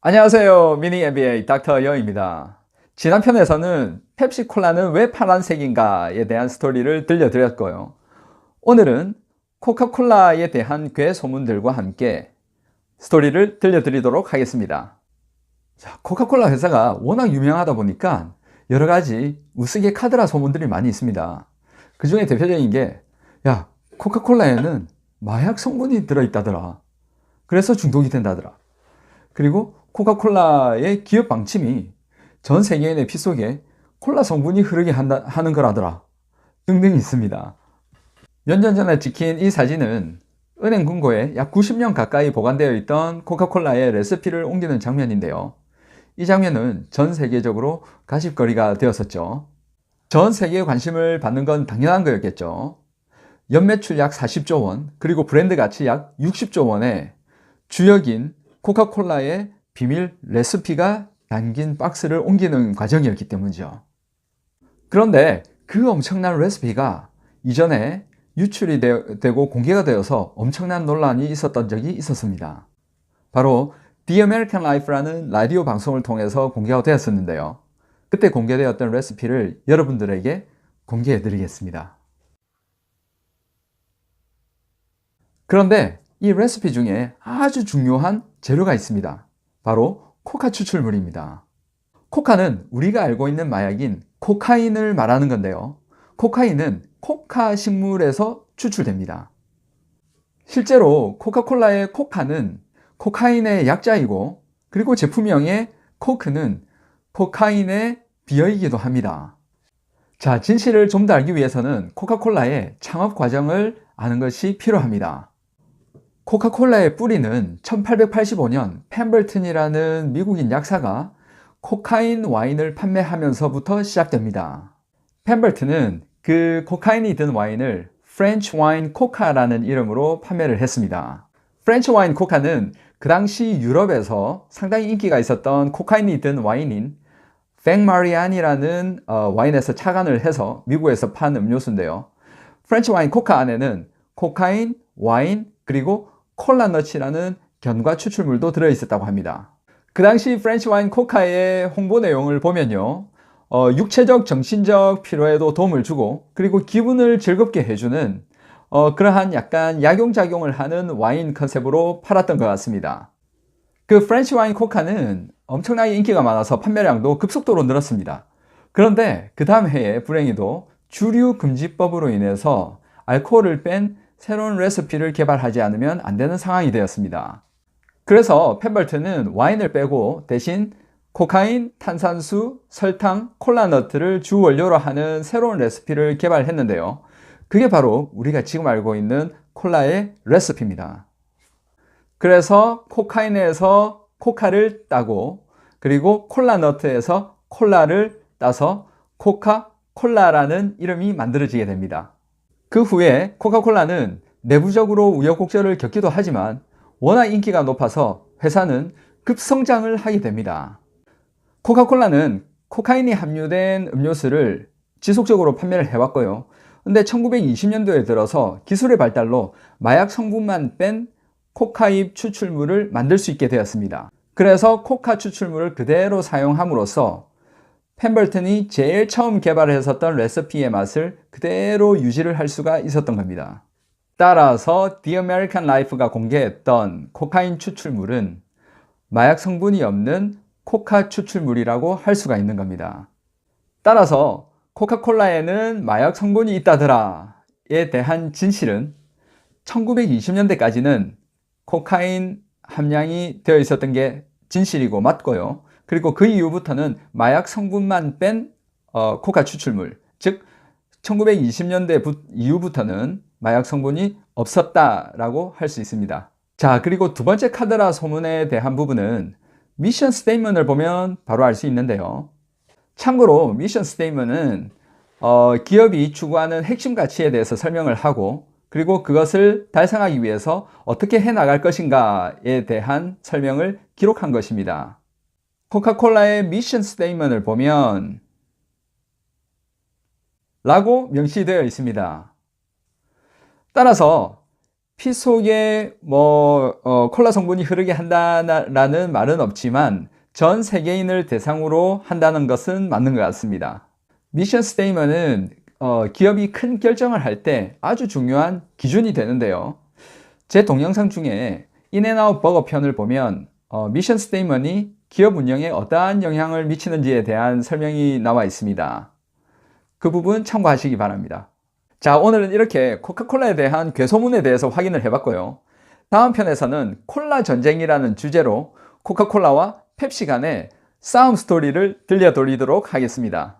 안녕하세요. 미니 MBA 닥터 여입니다. 지난 편에서는 펩시콜라는 왜 파란색인가에 대한 스토리를 들려드렸고요. 오늘은 코카콜라에 대한 괴 소문들과 함께 스토리를 들려드리도록 하겠습니다. 자, 코카콜라 회사가 워낙 유명하다 보니까 여러 가지 우스개 카드라 소문들이 많이 있습니다. 그 중에 대표적인 게, 야, 코카콜라에는 마약 성분이 들어있다더라. 그래서 중독이 된다더라. 그리고 코카콜라의 기업 방침이 전 세계인의 피 속에 콜라 성분이 흐르게 한다, 하는 거라더라. 등등 있습니다. 몇 년 전에 찍힌 이 사진은 은행 금고에 약 90년 가까이 보관되어 있던 코카콜라의 레시피를 옮기는 장면인데요. 이 장면은 전 세계적으로 가십거리가 되었었죠. 전 세계의 관심을 받는 건 당연한 거였겠죠. 연매출 약 40조 원, 그리고 브랜드 가치 약 60조 원의 주역인 코카콜라의 비밀 레시피가 담긴 박스를 옮기는 과정이었기 때문이죠. 그런데 그 엄청난 레시피가 이전에 유출이 되, 고 공개가 되어서 엄청난 논란이 있었던 적이 있었습니다. 바로 The American Life라는 라디오 방송을 통해서 공개가 되었었는데요. 그때 공개되었던 레시피를 여러분들에게 공개해 드리겠습니다. 그런데 이 레시피 중에 아주 중요한 재료가 있습니다. 바로 코카 추출물입니다. 코카는 우리가 알고 있는 마약인 코카인을 말하는 건데요. 코카인은 코카 식물에서 추출됩니다. 실제로 코카콜라의 코카는 코카인의 약자이고 그리고 제품명의 코크는 코카인의 비어이기도 합니다. 자, 진실을 좀 더 알기 위해서는 코카콜라의 창업 과정을 아는 것이 필요합니다. 코카콜라의 뿌리는 1885년 펜벌튼이라는 미국인 약사가 코카인 와인을 판매하면서부터 시작됩니다. 펜벌튼은 그 코카인이 든 와인을 프렌치 와인 코카라는 이름으로 판매를 했습니다. 프렌치 와인 코카는 그 당시 유럽에서 상당히 인기가 있었던 코카인이 든 와인인 뱅마리안이라는 어, 와인에서 착안을 해서 미국에서 판 음료수인데요. 프렌치 와인 코카 안에는 코카인, 와인, 그리고 콜라넛이라는 견과 추출물도 들어있었다고 합니다. 그 당시 프렌치 와인 코카의 홍보 내용을 보면요. 어, 육체적, 정신적 피로에도 도움을 주고 그리고 기분을 즐겁게 해주는 어, 그러한 약간 약용작용을 하는 와인 컨셉으로 팔았던 것 같습니다. 그 프렌치 와인 코카는 엄청나게 인기가 많아서 판매량도 급속도로 늘었습니다. 그런데 그 다음 해에 불행히도 주류 금지법으로 인해서 알코올을 뺀 새로운 레시피를 개발하지 않으면 안 되는 상황이 되었습니다. 그래서 펜벌트는 와인을 빼고 대신 코카인, 탄산수, 설탕, 콜라너트를 주 원료로 하는 새로운 레시피를 개발했는데요. 그게 바로 우리가 지금 알고 있는 콜라의 레시피입니다. 그래서 코카인에서 코카를 따고 그리고 콜라너트에서 콜라를 따서 코카 콜라라는 이름이 만들어지게 됩니다. 그 후에 코카콜라는 내부적으로 우여곡절을 겪기도 하지만 워낙 인기가 높아서 회사는 급성장을 하게 됩니다. 코카콜라는 코카인이 함유된 음료수를 지속적으로 판매를 해왔고요. 근데 1920년도에 들어서 기술의 발달로 마약 성분만 뺀 코카잎 추출물을 만들 수 있게 되었습니다. 그래서 코카 추출물을 그대로 사용함으로써 펜벌튼이 제일 처음 개발했었던 레시피의 맛을 그대로 유지를 할 수가 있었던 겁니다. 따라서 The American Life가 공개했던 코카인 추출물은 마약 성분이 없는 코카 추출물이라고 할 수가 있는 겁니다. 따라서 코카콜라에는 마약 성분이 있다더라에 대한 진실은 1920년대까지는 코카인 함량이 되어 있었던 게 진실이고 맞고요. 그리고 그 이후부터는 마약 성분만 뺀 어, 코카 추출물, 즉 1920년대 부, 이후부터는 마약 성분이 없었다라고 할 수 있습니다. 자, 그리고 두 번째 카드라 소문에 대한 부분은 미션 스테이먼을 보면 바로 알 수 있는데요. 참고로 미션 스테이먼은 어, 기업이 추구하는 핵심 가치에 대해서 설명을 하고 그리고 그것을 달성하기 위해서 어떻게 해 나갈 것인가에 대한 설명을 기록한 것입니다. 코카콜라의 미션 스테이먼을 보면 라고 명시되어 있습니다. 따라서 피 속에 뭐 어, 콜라 성분이 흐르게 한다라는 말은 없지만 전 세계인을 대상으로 한다는 것은 맞는 것 같습니다. 미션 스테이먼은 어, 기업이 큰 결정을 할 때 아주 중요한 기준이 되는데요. 제 동영상 중에 인앤아웃 버거 편을 보면 어, 미션 스테이먼이 기업 운영에 어떠한 영향을 미치는지에 대한 설명이 나와 있습니다. 그 부분 참고하시기 바랍니다. 자, 오늘은 이렇게 코카콜라에 대한 괴소문에 대해서 확인을 해봤고요. 다음 편에서는 콜라 전쟁이라는 주제로 코카콜라와 펩시 간의 싸움 스토리를 들려드리도록 하겠습니다.